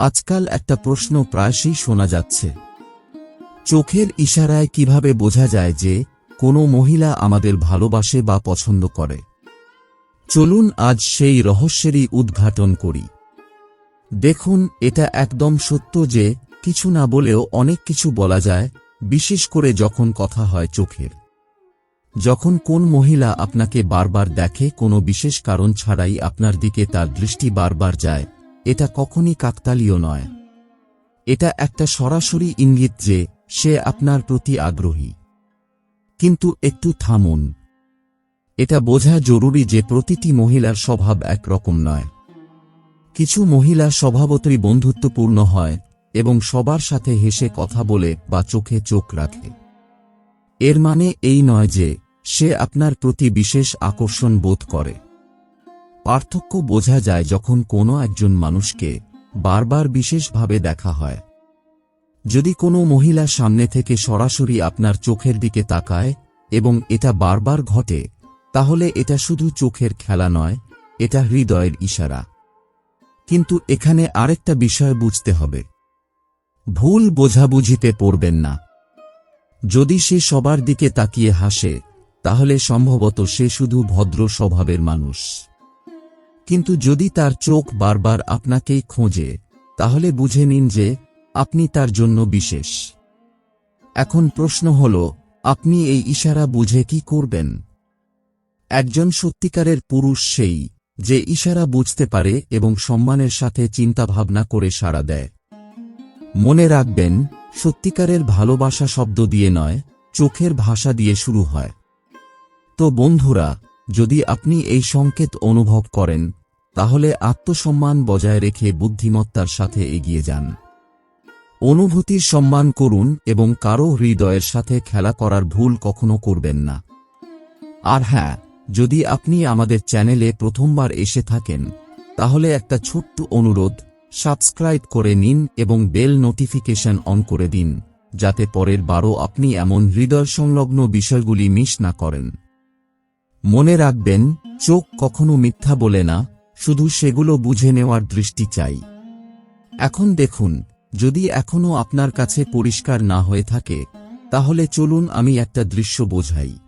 আজকাল একটা প্রশ্ন প্রায়শই শোনা যাচ্ছে। চোখের ইশারায় কীভাবে বোঝা যায় যে, কোনো মহিলা আমাদের ভালোবাসে বা পছন্দ করে? চলুন আজ সেই রহস্যেরই উদ্ঘাটন করি। দেখুন, এটা একদম সত্য যে, কিছু না বলেও অনেক কিছু বলা যায়, বিশেষ করে যখন কথা হয় চোখের। যখন কোন মহিলা আপনাকে বারবার দেখে, কোনো বিশেষ কারণ ছাড়াই আপনার দিকে তার দৃষ্টি বারবার যায় এটা কখনই কাকতালীয় নয়। এটা একটা সরাসরি ইঙ্গিত যে সে আপনার প্রতি আগ্রহী। কিন্তু একটু থামুন। এটা বোঝা জরুরি যে প্রতিটি মহিলার স্বভাব একরকম নয়। কিছু মহিলা স্বভাবতই বন্ধুত্বপূর্ণ হয় এবং সবার সাথে হেসে কথা বলে বা চোখে চোখ রাখে। এর মানে এই নয় যে সে আপনার প্রতি বিশেষ আকর্ষণ বোধ করে। পার্থক্য বোঝা যায় যখন কোনো একজন মানুষকে বারবার বিশেষভাবে দেখা হয়। যদি কোনো মহিলা সামনে থেকে সরাসরি আপনার চোখের দিকে তাকায় এবং এটা বারবার ঘটে, তাহলে এটা শুধু চোখের খেলা নয়, এটা হৃদয়ের ইশারা। কিন্তু এখানে আরেকটা বিষয় বুঝতে হবে। ভুল বোঝাবুঝিতে পড়বেন না। যদি সে সবার দিকে তাকিয়ে হাসে, তাহলে সম্ভবত সে শুধু ভদ্র স্বভাবের মানুষ। কিন্তু যদি তার চোখ বারবার আপনাকেই খোঁজে, তাহলে বুঝে নিন যে আপনি তার জন্য বিশেষ। এখন প্রশ্ন হল, আপনি এই ইশারা বুঝে কি করবেন? একজন সত্যিকারের পুরুষ সেই, যে ইশারা বুঝতে পারে এবং সম্মানের সাথে চিন্তাভাবনা করে সাড়া দেয়। মনে রাখবেন, সত্যিকারের ভালোবাসা শব্দ দিয়ে নয়, চোখের ভাষা দিয়ে শুরু হয়। তো বন্ধুরা, যদি আপনি এই সংকেত অনুভব করেন তাহলে আত্মসম্মান বজায় রেখে বুদ্ধিমত্তার সাথে এগিয়ে যান। অনুভূতির সম্মান করুন এবং কারও হৃদয়ের সাথে খেলা করার ভুল কখনো করবেন না। আর হ্যাঁ যদি আপনি আমাদের চ্যানেলে প্রথমবার এসে থাকেন, তাহলে একটা ছোট্ট অনুরোধ, সাবস্ক্রাইব করে নিন এবং বেল নোটিফিকেশন অন করে দিন, যাতে পরের বারও আপনি এমন হৃদয় সংলগ্ন বিষয়গুলি মিস না করেন। মনে রাখবেন, চোখ কখনো মিথ্যা বলে না শুধু সেগুলো বুঝে নেওয়ার দৃষ্টি চাই। এখন দেখুন, যদি এখনও আপনার কাছে পরিষ্কার না হয়ে থাকে, তাহলে চলুন আমি একটা দৃশ্য বোঝাই।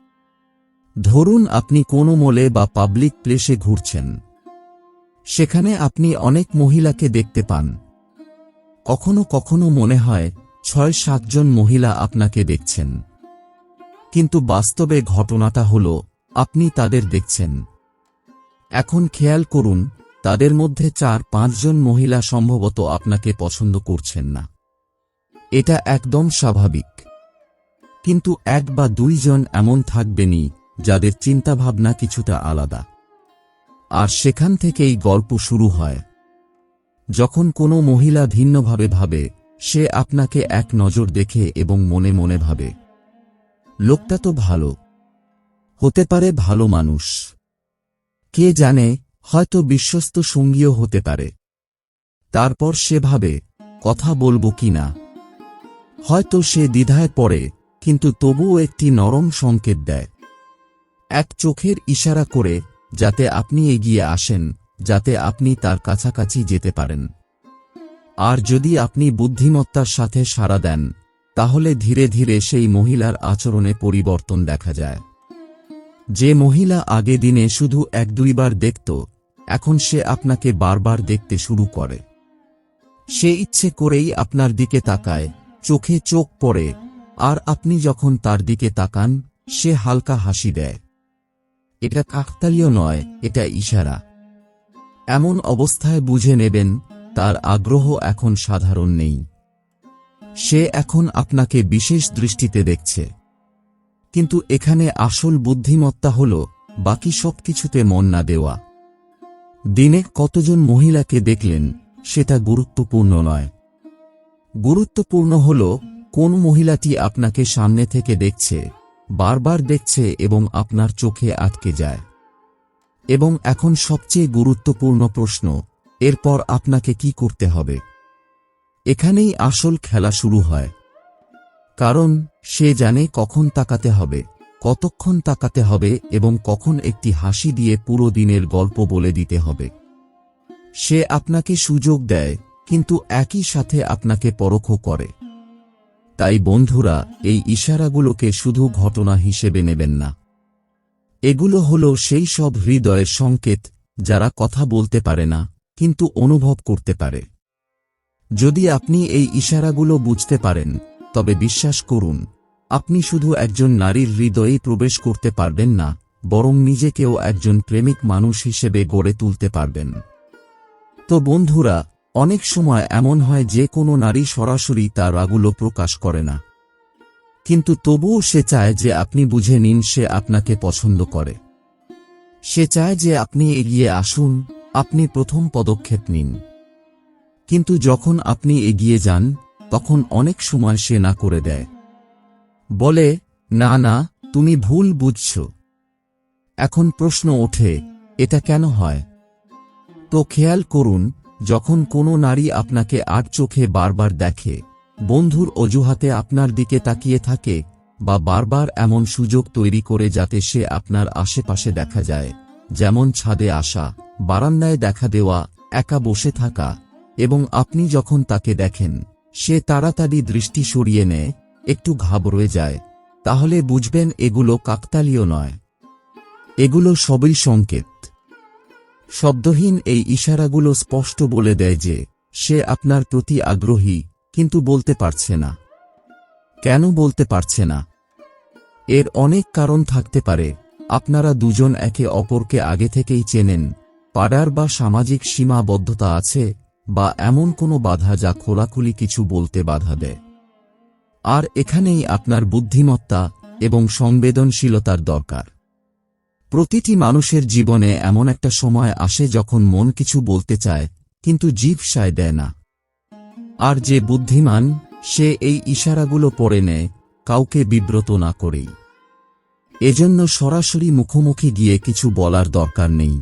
ধরুন আপনি কোনো মলে বা পাবলিক প্লেসে ঘুরছেন। সেখানে আপনি অনেক মহিলাকে দেখতে পান। কখনো কখনো মনে হয়, ছয় সাতজন মহিলা আপনাকে দেখছেন। কিন্তু বাস্তবে ঘটনাটা হল, আপনি তাদের দেখছেন। এখন খেয়াল করুন, তাদের মধ্যে চার পাঁচজন মহিলা সম্ভবত আপনাকে পছন্দ করছেন না। এটা একদম স্বাভাবিক। কিন্তু এক বা দুইজন এমন থাকবেনই, যাদের চিন্তাভাবনা কিছুটা আলাদা। আর সেখান থেকেই গল্প শুরু হয়। যখন কোনো মহিলা ভিন্নভাবে ভাবে, সে আপনাকে এক নজর দেখে এবং মনে মনে ভাবে। লোকটা তো ভালো। হতে পারে ভালো মানুষ। কে জানে, হয়তো বিশ্বস্ত সঙ্গীও হতে পারে। তারপর সে ভাবে, কথা বলব কি না? হয়তো সে দ্বিধায় পড়ে, কিন্তু তবুও একটি নরম সংকেত দেয়। এক চোখের ইশারা করে, যাতে আপনি এগিয়ে আসেন, যাতে আপনি তার কাছাকাছি যেতে পারেন। আর যদি আপনি বুদ্ধিমত্তার সাথে সাড়া দেন, তাহলে ধীরে ধীরে সেই মহিলার আচরণে পরিবর্তন দেখা যায়। যে মহিলা আগে দিনে শুধু এক দুইবার দেখত, এখন সে আপনাকে বারবার দেখতে শুরু করে। সে ইচ্ছে করেই আপনার দিকে তাকায়, চোখে চোখ পড়ে, আর আপনি যখন তার দিকে তাকান, সে হালকা হাসি দেয়। এটা কাকতালীয় নয়, এটা ইশারা। এমন অবস্থায় বুঝে নেবেন, তার আগ্রহ এখন সাধারণ নেই। সে এখন আপনাকে বিশেষ দৃষ্টিতে দেখছে। কিন্তু এখানে আসল বুদ্ধিমত্তা হল, বাকি সবকিছুতে মন না দেওয়া। দিনে কতজন মহিলাকে দেখলেন, সেটা গুরুত্বপূর্ণ নয়। গুরুত্বপূর্ণ হল, কোন মহিলাটি আপনাকে সামনে থেকে দেখছে, বারবার দেখছে এবং আপনার চোখে আটকে যায়। এবং এখন সবচেয়ে গুরুত্বপূর্ণ প্রশ্ন, এরপর আপনাকে কি করতে হবে? এখানেই আসল খেলা শুরু হয়। কারণ সে জানে কখন তাকাতে হবে, কতক্ষণ তাকাতে হবে এবং কখন একটি হাসি দিয়ে পুরো দিনের গল্প বলে দিতে হবে। সে আপনাকে সুযোগ দেয়, কিন্তু একই সাথে আপনাকে পরোক্ষ করে। তাই বন্ধুরা, এই ইশারাগুলোকে শুধু ঘটনা হিসেবে নেবেন না। এগুলো হলো সেই সব হৃদয়ের সংকেত, যারা কথা বলতে পারে না, কিন্তু অনুভব করতে পারে। যদি আপনি এই ইশারাগুলো বুঝতে পারেন তবে বিশ্বাস করুন, আপনি শুধু একজন নারীর হৃদয়েই প্রবেশ করতে পারবেন না, বরং নিজেকেও একজন প্রেমিক মানুষ হিসেবে গড়ে তুলতে পারবেন। তো বন্ধুরা, অনেক সময় এমন হয় যে কোনো নারী সরাসরি তার রাগুলো প্রকাশ করে না। কিন্তু তবুও সে চায় যে আপনি বুঝে নিন সে আপনাকে পছন্দ করে। সে চায় যে আপনি এগিয়ে আসুন, আপনি প্রথম পদক্ষেপ নিন। কিন্তু যখন আপনি এগিয়ে যান তখন অনেক সময় সে না করে দেয়। বলে, না না, তুমি ভুল বুঝছ। এখন প্রশ্ন ওঠে, এটা কেন হয়? তো খেয়াল করুন, যখন কোনো নারী আপনাকে আট চোখে বারবার দেখে, বন্ধুর অজুহাতে আপনার দিকে তাকিয়ে থাকে, বা বারবার এমন সুযোগ তৈরি করে যাতে সে আপনার আশেপাশে দেখা যায়, যেমন ছাদে আসা, বারান্দায় দেখা দেওয়া, একা বসে থাকা, এবং আপনি যখন তাকে দেখেন সে তাড়াতাড়ি দৃষ্টি সরিয়ে নেয়, একটু ঘাবড়ে যায়। তাহলে বুঝবেন এগুলো কাকতালীয় নয়। এগুলো সবই সংকেত। শব্দহীন এই ইশারাগুলো স্পষ্ট বলে দেয় যে, সে আপনার প্রতি আগ্রহী, কিন্তু বলতে পারছে না। কেন বলতে পারছে না? এর অনেক কারণ থাকতে পারে। আপনারা দুজন একে অপরকে আগে থেকেই চেনেন। পাড়ার বা সামাজিক সীমাবদ্ধতা আছে? বা এমন কোনো বাধা যা খোলাখুলি কিছু বলতে বাধা দেয়। আর এখানেই আপনার বুদ্ধিমত্তা এবং সংবেদনশীলতার দরকার। প্রতিটি মানুষের জীবনে এমন একটা সময় আসে যখন মন কিছু বলতে চায়, কিন্তু জীব সায় দেয় না। আর যে বুদ্ধিমান, সে এই ইশারাগুলো পড়ে নেয়, কাউকে বিব্রত না করেই। এজন্য সরাসরি মুখোমুখি গিয়ে কিছু বলার দরকার নেই।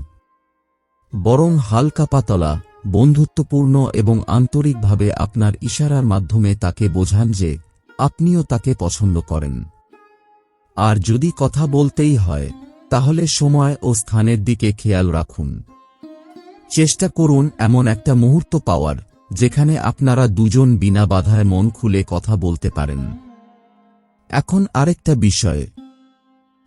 বরং হালকা পাতলা বন্ধুত্বপূর্ণ এবং আন্তরিকভাবে আপনার ইশারার মাধ্যমে তাকে বোঝান যে আপনিও তাকে পছন্দ করেন। আর যদি কথা বলতেই হয়, তাহলে সময় ও স্থানের দিকে খেয়াল রাখুন। চেষ্টা করুন এমন একটা মুহূর্ত পাওয়ার, যেখানে আপনারা দুজন বিনা বাধায় মন খুলে কথা বলতে পারেন। এখন আরেকটা বিষয়।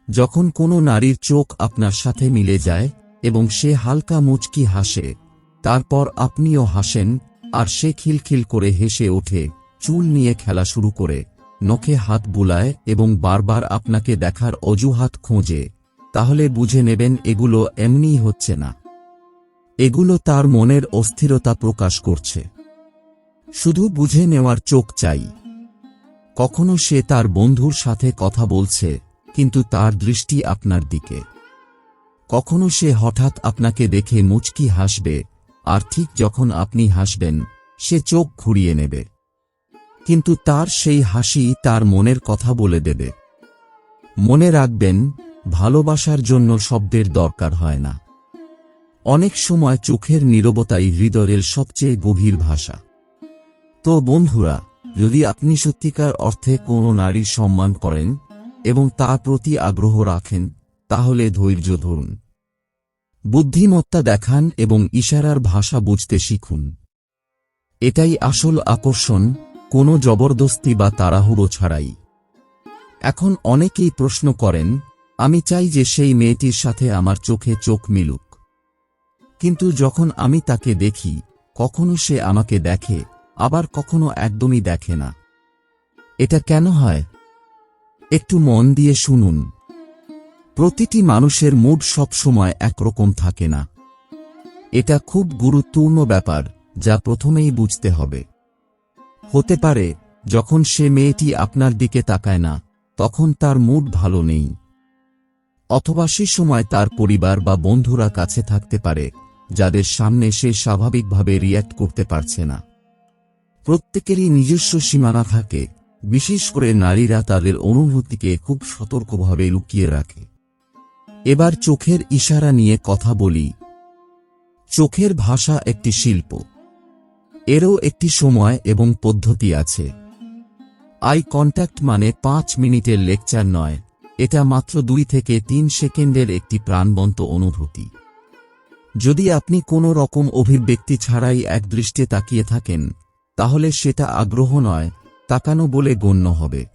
যখন কোনো নারীর চোখ আপনার সাথে মিলে যায় এবং সে হালকা মুচকি হাসে তারপর আপনিও হাসেন, আর সে খিলখিল করে হেসে ওঠে, চুল নিয়ে খেলা শুরু করে, নখে হাত বুলায় এবং বারবার আপনাকে দেখার অজুহাত খোঁজে। তাহলে বুঝে নেবেন এগুলো এমনিই হচ্ছে না। এগুলো তার মনের অস্থিরতা প্রকাশ করছে। শুধু বুঝে নেওয়ার চোখ চাই। কখনো সে তার বন্ধুর সাথে কথা বলছে, কিন্তু তার দৃষ্টি আপনার দিকে। কখনো সে হঠাৎ আপনাকে দেখে মুচকি হাসবে আর ঠিক যখন আপনি হাসবেন, সে চোখ ঘুরিয়ে নেবে। কিন্তু তার সেই হাসি তার মনের কথা বলে দেবে। মনে রাখবেন, ভালোবাসার জন্য শব্দের দরকার হয় না। অনেক সময় চোখের নীরবতাই হৃদয়ের সবচেয়ে গভীর ভাষা। তো বন্ধুরা, যদি আপনি সত্যিকার অর্থে কোনো নারীর সম্মান করেন এবং তার প্রতি আগ্রহ রাখেন, তাহলে ধৈর্য ধরুন। বুদ্ধিমত্তা দেখান এবং ইশারার ভাষা বুঝতে শিখুন। এটাই আসল আকর্ষণ, কোনো জবরদস্তি বা তাড়াহুড়ো ছাড়াই। এখন অনেকেই প্রশ্ন করেন, আমি চাই যে সেই মেয়েটির সাথে আমার চোখে চোখ মিলুক। কিন্তু যখন আমি তাকে দেখি, কখনো সে আমাকে দেখে, আবার কখনো একদমই দেখে না। এটা কেন হয়? একটু মন দিয়ে শুনুন। প্রতিটি মানুষের মুড সবসময় একরকম থাকে না। এটা খুব গুরুত্বপূর্ণ ব্যাপার, যা প্রথমেই বুঝতে হবে। হতে পারে, যখন সে মেয়েটি আপনার দিকে তাকায় না, তখন তার মুড ভালো নেই। অথবা সে সময় তার পরিবার বা বন্ধুরা কাছে থাকতে পারে, যাদের সামনে সে স্বাভাবিকভাবে রিয়্যাক্ট করতে পারছে না। প্রত্যেকেরই নিজস্ব সীমানা থাকে, বিশেষ করে নারীরা তাদের অনুভূতিকে খুব সতর্কভাবে লুকিয়ে রাখে। এবার চোখের ইশারা নিয়ে কথা বলি। চোখের ভাষা একটি শিল্প। এরও একটি সময় এবং পদ্ধতি আছে। আই কন্ট্যাক্ট মানে পাঁচ মিনিটের লেকচার নয়, এটা মাত্র দুই থেকে তিন সেকেন্ডের একটি প্রাণবন্ত অনুভূতি। যদি আপনি কোনো রকম অভিব্যক্তি ছাড়াই একদৃষ্টে তাকিয়ে থাকেন, তাহলে সেটা আগ্রহ নয়, তাকানো বলে গণ্য হবে।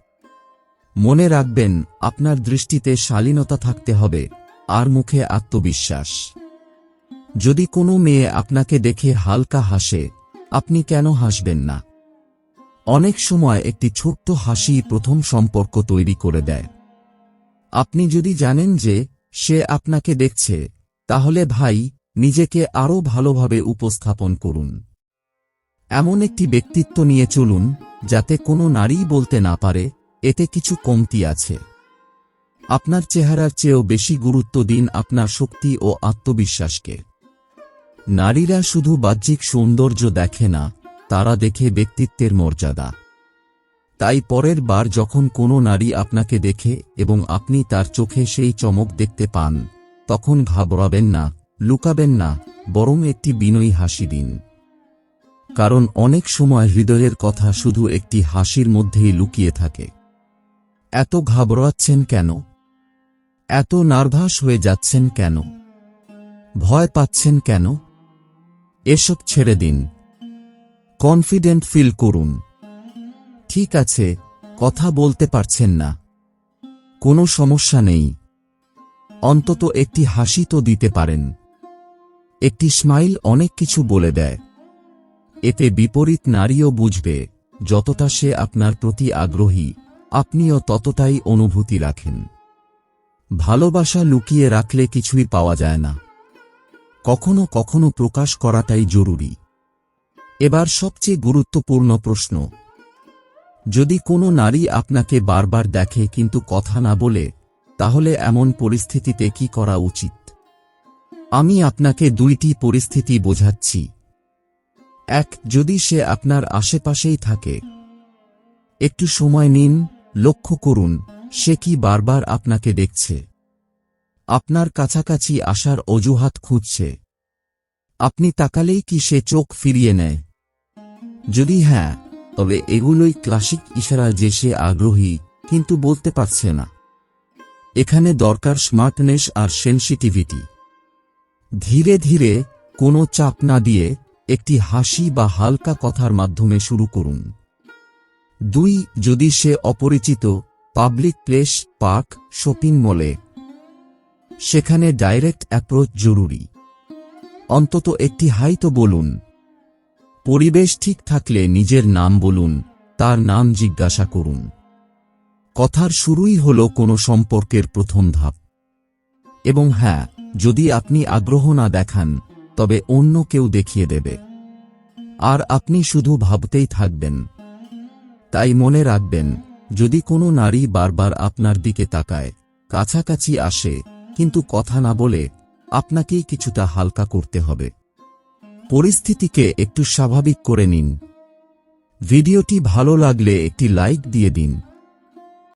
মনে রাখবেন, আপনার দৃষ্টিতে শালীনতা থাকতে হবে, আর মুখে আত্মবিশ্বাস। যদি কোনো মেয়ে আপনাকে দেখে হালকা হাসে, আপনি কেন হাসবেন না? অনেক সময় একটি ছোট্ট হাসি প্রথম সম্পর্ক তৈরি করে দেয়। আপনি যদি জানেন যে, সে আপনাকে দেখছে, তাহলে ভাই, নিজেকে আরও ভালোভাবে উপস্থাপন করুন। এমন একটি ব্যক্তিত্ব নিয়ে চলুন, যাতে কোনো নারী বলতে না পারে এতে কিছু কমতি আছে। আপনার চেহারার চেয়েও বেশি গুরুত্ব দিন আপনার শক্তি ও আত্মবিশ্বাসকে। নারীরা শুধু বাহ্যিক সৌন্দর্য দেখে না, তারা দেখে ব্যক্তিত্বের মর্যাদা। তাই পরের বার যখন কোনো নারী আপনাকে দেখে এবং আপনি তার চোখে সেই চমক দেখতে পান, তখন ঘাবড়াবেন না, লুকাবেন না, বরং একটি বিনয়ী হাসি দিন। কারণ অনেক সময় হৃদয়ের কথা শুধু একটি হাসির মধ্যেই লুকিয়ে থাকে। এত ঘাবড়াচ্ছেন কেন? এত নার্ভাস হয়ে যাচ্ছেন কেন? ভয় পাচ্ছেন কেন? এসব ছেড়ে দিন। কনফিডেন্ট ফিল করুন। ঠিক আছে, কথা বলতে পারছেন না। কোনো সমস্যা নেই। অন্তত একটি হাসি তো দিতে পারেন। একটি স্মাইল অনেক কিছু বলে দেয়। এতে বিপরীত নারীও বুঝবে যতটা সে আপনার প্রতি আগ্রহী। আপনিও ততটাই অনুভূতি রাখেন। ভালোবাসা লুকিয়ে রাখলে কিছুই পাওয়া যায় না। কখনো কখনো প্রকাশ করাটাই জরুরি। এবার সবচেয়ে গুরুত্বপূর্ণ প্রশ্ন। যদি কোনো নারী আপনাকে বারবার দেখে কিন্তু কথা না বলে, তাহলে এমন পরিস্থিতিতে কি করা উচিত? আমি আপনাকে দুইটি পরিস্থিতি বোঝাচ্ছি। এক, যদি সে আপনার আশেপাশেই থাকে, একটু সময় নিন লক্ষ্য করুন, সে কি বারবার আপনাকে দেখছে। আপনার কাছাকাছি আসার অজুহাত খুঁজছে। আপনি তাকালেই কি সে চোখ ফিরিয়ে নেয়? যদি হ্যাঁ তবে এগুলোই ক্লাসিক ইশারা যে সে আগ্রহী, কিন্তু বলতে পারছে না। এখানে দরকার স্মার্টনেস আর সেন্সিটিভিটি। ধীরে ধীরে কোনো চাপ না দিয়ে একটি হাসি বা হালকা কথার মাধ্যমে শুরু করুন। দুই, যদি সে অপরিচিত পাবলিক প্লেস পার্ক শপিং মলে সেখানে ডাইরেক্ট অ্যাপ্রোচ জরুরি। অন্তত একটি হাই তো বলুন। পরিবেশ ঠিক থাকলে নিজের নাম বলুন, তার নাম জিজ্ঞাসা করুন। কথার শুরুই হল কোনো সম্পর্কের প্রথম ধাপ। এবং হ্যাঁ যদি আপনি আগ্রহ না দেখান, তবে অন্য কেউ দেখিয়ে দেবে। আর আপনি শুধু ভাবতেই থাকবেন। তাই মনে রাখবেন, যদি কোনো নারী বারবার আপনার দিকে তাকায়, কাছাকাছি আসে, কিন্তু কথা না বলে, আপনাকেই কিছুটা হালকা করতে হবে। পরিস্থিতিকে একটু স্বাভাবিক করে নিন। ভিডিওটি ভালো লাগলে একটি লাইক দিয়ে দিন।